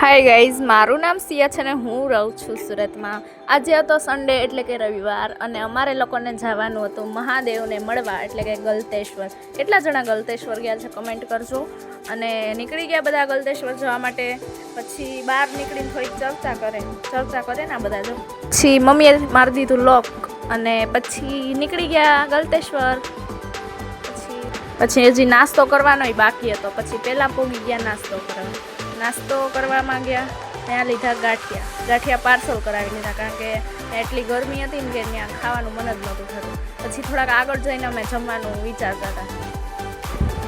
Hi guys મારું નામ સિયા છે ને હું રહું છું સુરતમાં. આજે હતો સન્ડે એટલે કે રવિવાર અને અમારે લોકોને જવાનું હતું મહાદેવને મળવા એટલે કે ગલતેશ્વર. કેટલા જણા ગલતેશ્વર ગયા છે કમેન્ટ કરજો. અને નીકળી ગયા બધા ગલતેશ્વર જવા માટે. પછી બહાર નીકળીને થોડીક ચર્ચા કરે. ચર્ચા કરે ને બધા જો. પછી મમ્મીએ મારી દીધું લોક અને પછી નીકળી ગયા ગલતેશ્વર. પછી પછી હજી નાસ્તો કરવાનો બાકી હતો. પછી પહેલાં પોગી ગયા નાસ્તો કરવા. નાસ્તો કરવામાં ગયા ત્યાં લીધા ગાંઠિયા. ગાંઠિયા પાર્સલ કરાવી લીધા, કારણ કે એટલી ગરમી હતી ને કે ત્યાં ખાવાનું મન જ નહોતું થતું. પછી થોડાક આગળ જઈને અમે જમવાનું વિચારતા હતા.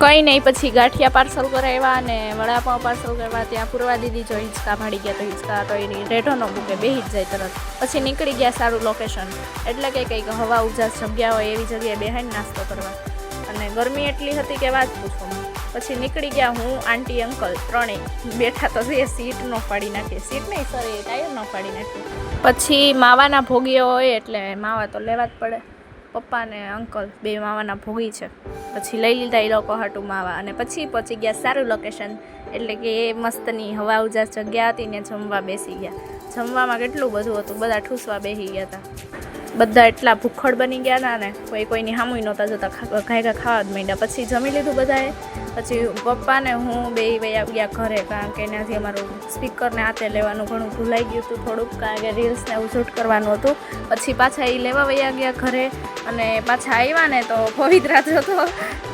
કંઈ નહીં, પછી ગાંઠિયા પાર્સલ કરાવ્યા અને વડાપાઉં પાર્સલ કરવા ત્યાં પૂર્વા દીદી જો હિંચકા ભાડી ગયા તો હિંચકા તો એની રેઢોનો બુકે બેહી જ જાય તરત. પછી નીકળી ગયા સારું લોકેશન એટલે કે કંઈક હવા ઉજાસ જગ્યા હોય એવી જગ્યાએ બેહાઈને નાસ્તો કરવા. અને ગરમી એટલી હતી કે વાત પૂછો. પછી નીકળી ગયા હું, આંટી, અંકલ ત્રણેય. બેઠા તો એ સીટ ન ફાડી નાખી. સીટ નહીં સર, એ ટાયર ન ફાડી નાખી. પછી માવાના ભોગીઓ હોય એટલે માવા તો લેવા જ પડે. પપ્પા ને અંકલ બે માવાના ભોગી છે. પછી લઈ લીધા એ લોકો હાટું માવા. અને પછી પહોંચી ગયા સારું લોકેશન એટલે કે એ મસ્તની હવા ઉજાસ જગ્યા હતી ને જમવા બેસી ગયા. જમવામાં કેટલું બધું હતું. બધા ઠૂસવા બેસી ગયા હતા. બધા એટલા ભૂખડ બની ગયા હતા ને, કોઈ કોઈની હામુય નહોતા જતા ઘાયગા ખાવા જ માંડ્યા. પછી જમી લીધું બધાએ. પછી પપ્પાને હું બે વયા ગયા ઘરે, કારણ કે એનાથી અમારું સ્પીકરને હાથે લેવાનું ઘણું ભૂલાઈ ગયું હતું થોડુંક, કારણ કે રીલ્સને એવું શૂટ કરવાનું હતું. પછી પાછા એ લેવા વયા ગયા ઘરે અને પાછા આવ્યા ને તો પવિત્રા તો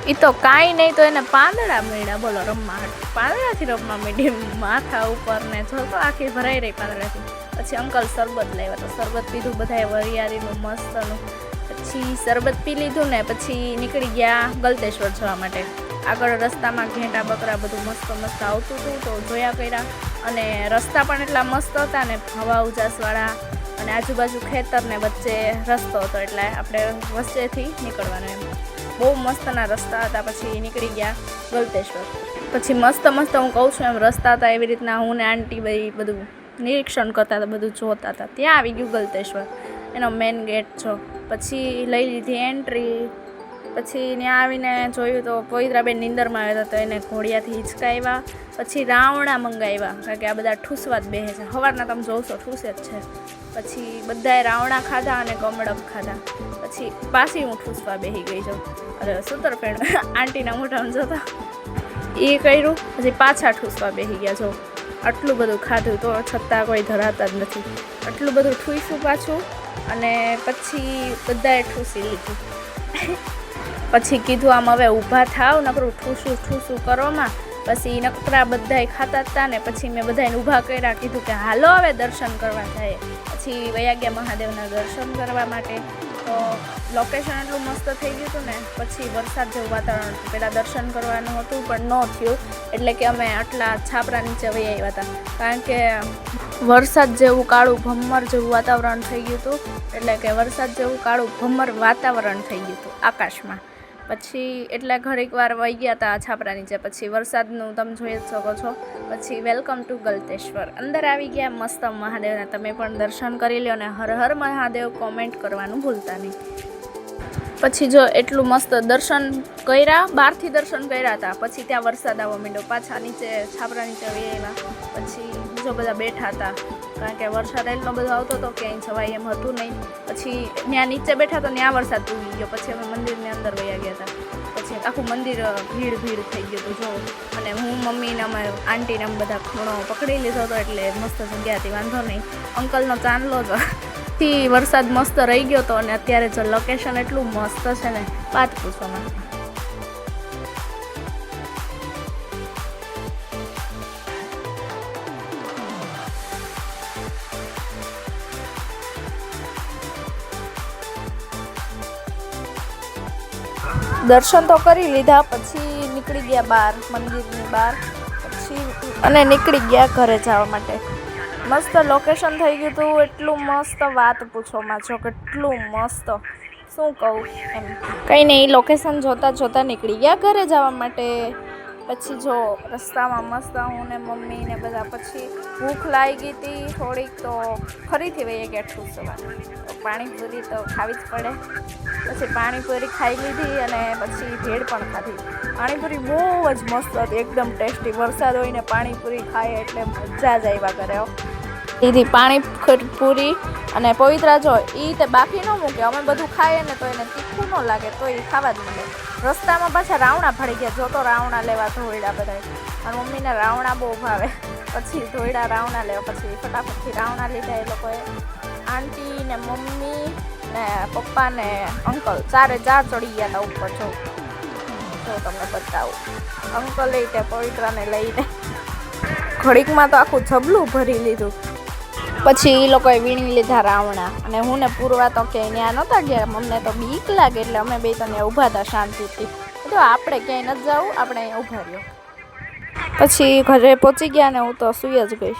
એ તો કાંઈ નહીં તો એને પાંદડા મળ્યા. બોલો, રમવા. પાંદડાથી રમવા માંડી માથા ઉપર ને જો તો આખી ભરાઈ રહી પાંદડાથી. પછી અંકલ શરબત લાવ્યા તો શરબત પીધું, બધાએ વરિયાળીનું, મસ્તનું. પછી શરબત પી લીધું ને પછી નીકળી ગયા ગલતેશ્વર જવા માટે. આગળ રસ્તામાં ઘેંટા, બકરા બધું મસ્ત મસ્ત આવતું હતું, તો જોયા કર્યા. અને રસ્તા પણ એટલા મસ્ત હતા ને હવા ઉજાસવાળા. અને આજુબાજુ ખેતરને વચ્ચે રસ્તો હતો, એટલે આપણે વચ્ચેથી નીકળવાનું એમ. બહુ મસ્તના રસ્તા હતા, પછી નીકળી ગયા ગલતેશ્વર. પછી મસ્ત મસ્ત હું કહું છું એમ, રસ્તા હતા એવી રીતના, હું ને આંટી ભાઈ બધું નિરીક્ષણ કરતા હતા, બધું જોતા હતા. ત્યાં આવી ગયું ગલતેશ્વર. એનો મેઇન ગેટ છો. પછી લઈ લીધી એન્ટ્રી પછી ત્યાં આવીને જોયું તો પવિત્રાબેન નિંદરમાં આવ્યા હતા તો એને ઘોડિયાથી હિંચકાવ્યા. પછી રાવણા મંગાવ્યા, કારણ કે આ બધા ઠૂસવા જ બેસે છે. સવારના તમે જોશો, ઠૂસે જ છે. પછી બધાએ રાવણા ખાધા અને કમળક ખાધા. પછી પાછી હું ઠૂસવા બેસી ગઈ છું અરે, સુતર ફેણ. આંટીના મોઢામાં જોતા. એ કર્યું, પછી પાછા ઠૂસવા બેસી ગયા જો. આટલું બધું ખાધું તો છતાં કોઈ ધરાતા જ નથી. આટલું બધું ઠૂસ્યું પાછું અને પછી બધાએ ઠૂસી લીધું. પછી કીધું આમ હવે ઊભા થાવ, નકરું ઠૂસું ઠૂસું કરોમાં. પછી નકરા બધાય ખાતા હતા ને પછી મેં બધાને ઊભા કર્યા, કીધું કે હાલો હવે દર્શન કરવા જાય. પછી વયા મહાદેવના દર્શન કરવા માટે તો લોકેશન એટલું મસ્ત થઈ ગયું હતું ને, પછી વરસાદ જેવું વાતાવરણ. હતું પહેલાં દર્શન કરવાનું હતું, પણ ન થયું. એટલે કે અમે આટલા છાપરા નીચે વહી આવ્યા હતા. કારણ કે વરસાદ જેવું કાળું ભમ્મર જેવું વાતાવરણ થઈ ગયું હતું. એટલે કે વરસાદ જેવું કાળું ભમ્મર વાતાવરણ થઈ ગયું હતું આકાશમાં. પછી એટલે ઘડીક વાર વહી ગયા હતા છાપરા નીચે. પછી વરસાદનું તમે જોઈ શકો છો. પછી વેલકમ ટુ ગલતેશ્વર. અંદર આવી ગયા મસ્ત મહાદેવના. તમે પણ દર્શન કરી લો અને હર હર મહાદેવ કોમેન્ટ કરવાનું ભૂલતા નહીં. પછી જો એટલું મસ્ત દર્શન કર્યા, બહારથી દર્શન કર્યા હતા પછી ત્યાં વરસાદ આવવા માંડ્યો. પાછા નીચે છાપરા નીચે આવ્યા. પછી બીજો બધા બેઠા હતા. કારણ કે વરસાદ એટલો બધો આવતો હતો કે અહીં જવાય એમ હતું નહીં. પછી ત્યાં નીચે બેઠા તો ત્યાં વરસાદ તૂટી ગયો. પછી અમે મંદિરની અંદર વયા ગયા હતા. પછી આખું મંદિર ભીડ ભીડ થઈ ગયું હતું જો અને હું મમ્મીને અમે આંટીને અમે બધા ખૂણો પકડી લીધો હતો એટલે મસ્ત જગ્યા હતી, વાંધો નહીં. અંકલનો ચાંદલો જ થી વરસાદ મસ્ત રહી ગયો હતો અને અત્યારે જો લોકેશન એટલું મસ્ત છે ને, વાત પૂછવામાં દર્શન તો કરી લીધા, પછી નીકળી ગયા બહાર, મંદિરની બહાર. પછી અને નીકળી ગયા ઘરે જવા માટે. મસ્ત લોકેશન થઈ ગયું હતું એટલું મસ્ત વાત પૂછોમાં છો, કેટલું મસ્ત. શું કહું એમ. કંઈ નહીં લોકેશન જોતાં જોતાં નીકળી ગયા ઘરે જવા માટે. પછી જો રસ્તામાં મસ્ત હું ને મમ્મી ને બધા પછી ભૂખ લાગી હતી થોડીક, તો ફરીથી વહી ગયા ઠૂસવા તો પાણીપુરી તો ખાવી જ પડે. પછી પાણીપુરી ખાઈ લીધી અને પછી ભેળ પણ ખાધી. પાણીપુરી બહુ જ મસ્ત હતી, એકદમ ટેસ્ટી. વરસાદ હોય ને પાણીપુરી ખાય એટલે મજા જ આવ્યા કરે હો. પાણીપુરી અને પવિત્રા જો એ તે બાકી ન મૂકે, અમે બધું ખાઈએ ને તો એને તીખું ન લાગે, તો એ ખાવા જ મળે રસ્તામાં પાછા રાવણા ફળી ગયા, જો તો રાવણા લેવા ધોયડા બધા અને મમ્મીને રાવણા બહુ ભાવે. પછી ધોયડા રાવણા લેવા, પછી ફટાફટથી રાવણા લીધા એ લોકોએ. આંટી ને મમ્મી ને પપ્પા ને અંકલ, ચારે ચાર ચડી ગયા હતા ઉપર, જો. જો તમને બતાવું. અંકલ એ તે પવિત્રાને લઈને ઘડીકમાં તો આખું જબલું ભરી લીધું. પછી એ લોકોએ વીણી લીધા રાવણા. અને હું ને પૂરવા તો કે ત્યાં નહોતા ગયા. અમને તો બીક લાગે એટલે અમે બે તને ઊભા હતા શાંતિથી તો આપણે ક્યાંય નથી જવું, આપણે અહીંયા ઊભા રહ્યો. પછી ઘરે પહોંચી ગયા ને હું તો સૂઈ જ ગઈ.